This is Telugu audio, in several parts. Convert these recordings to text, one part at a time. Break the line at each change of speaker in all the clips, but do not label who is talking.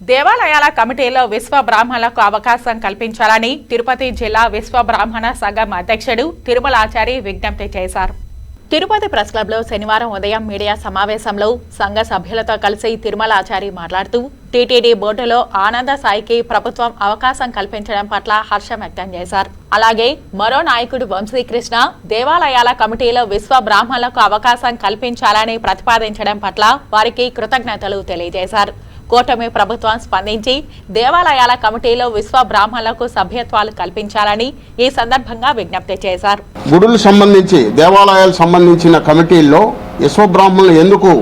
దేవాలయాల కమిటీలో విశ్వ బ్రాహ్మణులకు అవకాశం కల్పించాలని తిరుపతి జిల్లా విశ్వ బ్రాహ్మణ సంఘం అధ్యక్షుడు తిరుమలాచారి విజ్ఞప్తి చేశారు. తిరుపతి ప్రెస్ క్లబ్లో శనివారం ఉదయం మీడియా సమావేశంలో సంఘ సభ్యులతో కలిసి తిరుమలాచారి మాట్లాడుతూ టీటీడీ బోర్డులో ఆనంద సాయికి ప్రభుత్వం అవకాశం కల్పించడం పట్ల హర్షం వ్యక్తం చేశారు. అలాగే మరో నాయకుడు వంశీకృష్ణ దేవాలయాల కమిటీలో విశ్వ బ్రాహ్మణులకు అవకాశం కల్పించాలని ప్రతిపాదించడం పట్ల వారికి కృతజ్ఞతలు తెలియజేశారు. కూటమి ప్రభుత్వం స్పందించి దేవాలయాల కమిటీలో విశ్వ బ్రాహ్మణులకు సభ్యత్వాలు కల్పించాలని ఈ సందర్భంగా విజ్ఞప్తి చేశారు.
గుడులు సంబంధించి దేవాలయాలు సంబంధించిన కమిటీల్లో విశ్వబ్రాహ్మణులు ఎందుకు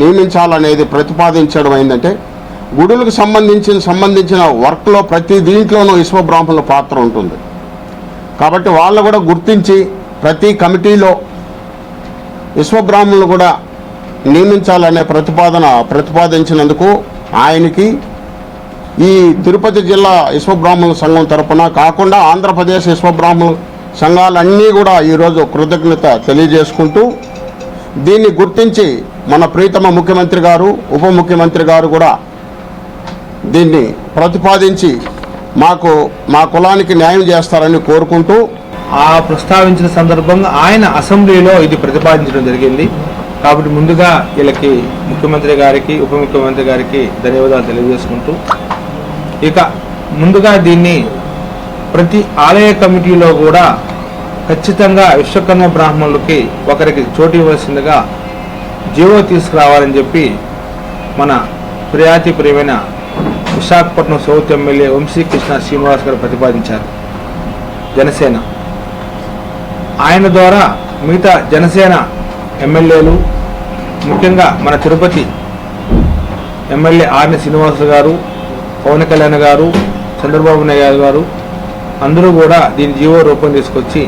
నియమించాలనేది ప్రతిపాదించడం ఏంటంటే గుడులకు సంబంధించిన సంబంధించిన వర్క్లో ప్రతి దీంట్లోనూ విశ్వబ్రాహ్మణుల పాత్ర ఉంటుంది. కాబట్టి వాళ్ళు కూడా గుర్తించి ప్రతి కమిటీలో విశ్వబ్రాహ్మణులు కూడా నియమించాలనే ప్రతిపాదన ప్రతిపాదించినందుకు ఆయనకి ఈ తిరుపతి జిల్లా విశ్వబ్రాహ్మణుల సంఘం తరపున కాకుండా ఆంధ్రప్రదేశ్ విశ్వబ్రాహ్మణుల సంఘాలన్నీ కూడా ఈరోజు కృతజ్ఞత తెలియజేసుకుంటూ దీన్ని గుర్తించి మన ప్రీతమ ముఖ్యమంత్రి గారు ఉప ముఖ్యమంత్రి గారు కూడా దీన్ని ప్రతిపాదించి మాకు మా కులానికి న్యాయం చేస్తారని కోరుకుంటూ
ఆ ప్రస్తావించిన సందర్భంగా ఆయన అసెంబ్లీలో ఇది ప్రతిపాదించడం జరిగింది. కాబట్టి ముందుగా వీళ్ళకి ముఖ్యమంత్రి గారికి ఉప ముఖ్యమంత్రి గారికి ధన్యవాదాలు తెలియజేసుకుంటూ ఇక ముందుగా దీన్ని ప్రతి ఆలయ కమిటీలో కూడా ఖచ్చితంగా విశ్వకర్మ బ్రాహ్మణులకి ఒకరికి చోటు ఇవ్వాల్సిందిగా జీవో తీసుకురావాలని చెప్పి మన ప్రియాతి ప్రియమైన విశాఖపట్నం సౌత్ ఎమ్మెల్యే వంశీ కృష్ణ శ్రీనివాస్ గారు ప్రతిపాదించారు. జనసేన. ఆయన ద్వారా మిగతా జనసేన ఎమ్మెల్యేలు ముఖ్యంగా మన తిరుపతి ఎమ్మెల్యే ఆర్ని శ్రీనివాస్ గారు పవన్ కళ్యాణ్ గారు చంద్రబాబు నాయుడు గారు అందరూ కూడా దీని జీవో రూపం తీసుకొచ్చి